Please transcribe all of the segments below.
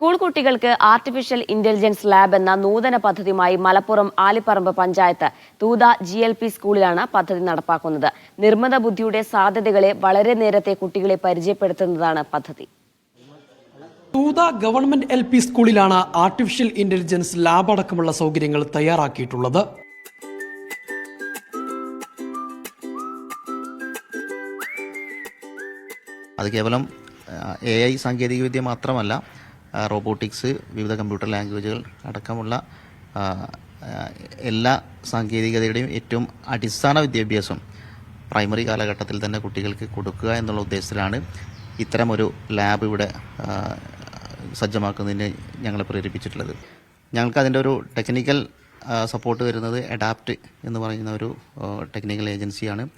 School കുട്ടികൾക്ക് artificial intelligence lab എന്ന നൂതന പദ്ധതിയുമായി Malappuram Alipparamba panchayat Thootha G L P സ്കൂളിലാണ് പദ്ധതി നടപ്പാക്കുന്നത്. നിർമ്മിത ബുദ്ധിയുടെ സാധ്യതകളെ വളരെ നേരത്തെ കുട്ടികളെ പരിചയപ്പെടുത്തുന്നതാണ് പദ്ധതി. തൂത ഗവൺമെന്റ് എൽ പി സ്കൂളിലാണ് ആർട്ടിഫിഷ്യൽ ഇന്റലിജൻസ് ലാബ് അടക്കമുള്ള സൗകര്യങ്ങൾ തയ്യാറാക്കിയിട്ടുള്ളത്. അത് കേവലം എ ഐ സാങ്കേതികവിദ്യ മാത്രമല്ല റോബോട്ടിക്സ് വിവിധ കമ്പ്യൂട്ടർ ലാംഗ്വേജുകൾ അടക്കമുള്ള എല്ലാ സാങ്കേതികതയുടെയും ഏറ്റവും അടിസ്ഥാന വിദ്യാഭ്യാസം പ്രൈമറി കാലഘട്ടത്തിൽ തന്നെ കുട്ടികൾക്ക് കൊടുക്കുക എന്നുള്ള ഉദ്ദേശത്തിലാണ് ഇത്തരമൊരു ലാബ് ഇവിടെ സജ്ജമാക്കുന്നതിന് ഞങ്ങളെ പ്രേരിപ്പിച്ചിട്ടുള്ളത്. ഞങ്ങൾക്ക് അതിന്റെ ഒരു ടെക്നിക്കൽ സപ്പോർട്ട് വരുന്നത് അഡാപ്റ്റ് എന്ന് പറയുന്ന ഒരു ടെക്നിക്കൽ ഏജൻസിയാണ്.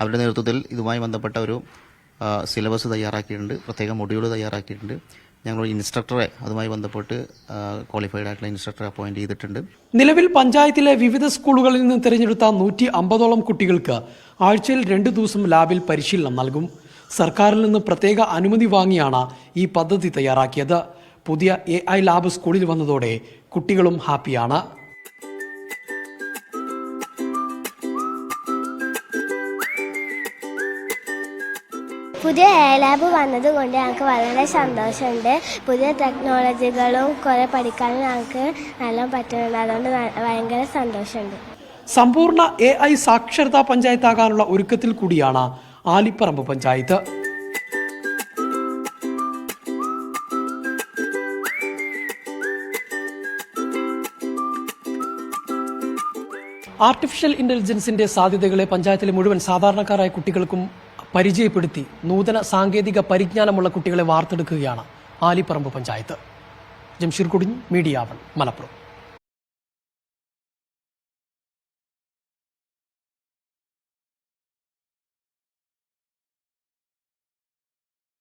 അവരുടെ നേതൃത്വത്തിൽ ഇതുമായി ബന്ധപ്പെട്ട ഒരു സിലബസ് തയ്യാറാക്കിയിട്ടുണ്ട്. പ്രത്യേക മൊഡ്യൂൾ തയ്യാറാക്കിയിട്ടുണ്ട്. ഞങ്ങൾ ഇൻസ്ട്രക്ടറെ അതുമായി ബന്ധപ്പെട്ട് ക്വാളിഫൈഡ് ആയിട്ടുള്ള ഇൻസ്ട്രക്ടറെ അപ്പോയിന്റ് ചെയ്തിട്ടുണ്ട്. നിലവിൽ പഞ്ചായത്തിലെ വിവിധ സ്കൂളുകളിൽ നിന്ന് തിരഞ്ഞെടുത്ത നൂറ്റി അമ്പതോളം കുട്ടികൾക്ക് ആഴ്ചയിൽ രണ്ട് ദിവസം ലാബിൽ പരിശീലനം നൽകും. സർക്കാരിൽ നിന്ന് പ്രത്യേക അനുമതി വാങ്ങിയാണ് ഈ പദ്ധതി തയ്യാറാക്കിയത്. പുതിയ എ ലാബ് സ്കൂളിൽ വന്നതോടെ കുട്ടികളും ഹാപ്പിയാണ്. പുതിയ എ ലാബ് വന്നത് കൊണ്ട് ഞങ്ങൾക്ക് വളരെ സന്തോഷമുണ്ട്. പുതിയ ടെക്നോളജികളും കുറേ പഠിക്കാനും ഞങ്ങൾക്ക് നല്ല പറ്റുന്നുണ്ട്. അതുകൊണ്ട് ഭയങ്കര സന്തോഷമുണ്ട്. സമ്പൂർണ എ ഐ സാക്ഷരതാ പഞ്ചായത്താകാനുള്ള ഒരുക്കത്തിൽ കൂടിയാണ് ആലിപ്പറമ്പ് പഞ്ചായത്ത്. ആർട്ടിഫിഷ്യൽ ഇന്റലിജൻസിന്റെ സാധ്യതകളെ പഞ്ചായത്തിലെ മുഴുവൻ സാധാരണക്കാരായ കുട്ടികൾക്കും പരിചയപ്പെടുത്തി നൂതന സാങ്കേതിക പരിജ്ഞാനമുള്ള കുട്ടികളെ വാർത്തെടുക്കുകയാണ് Alipparamba panchayat. Jamsheer Kudinj media one Malappuram.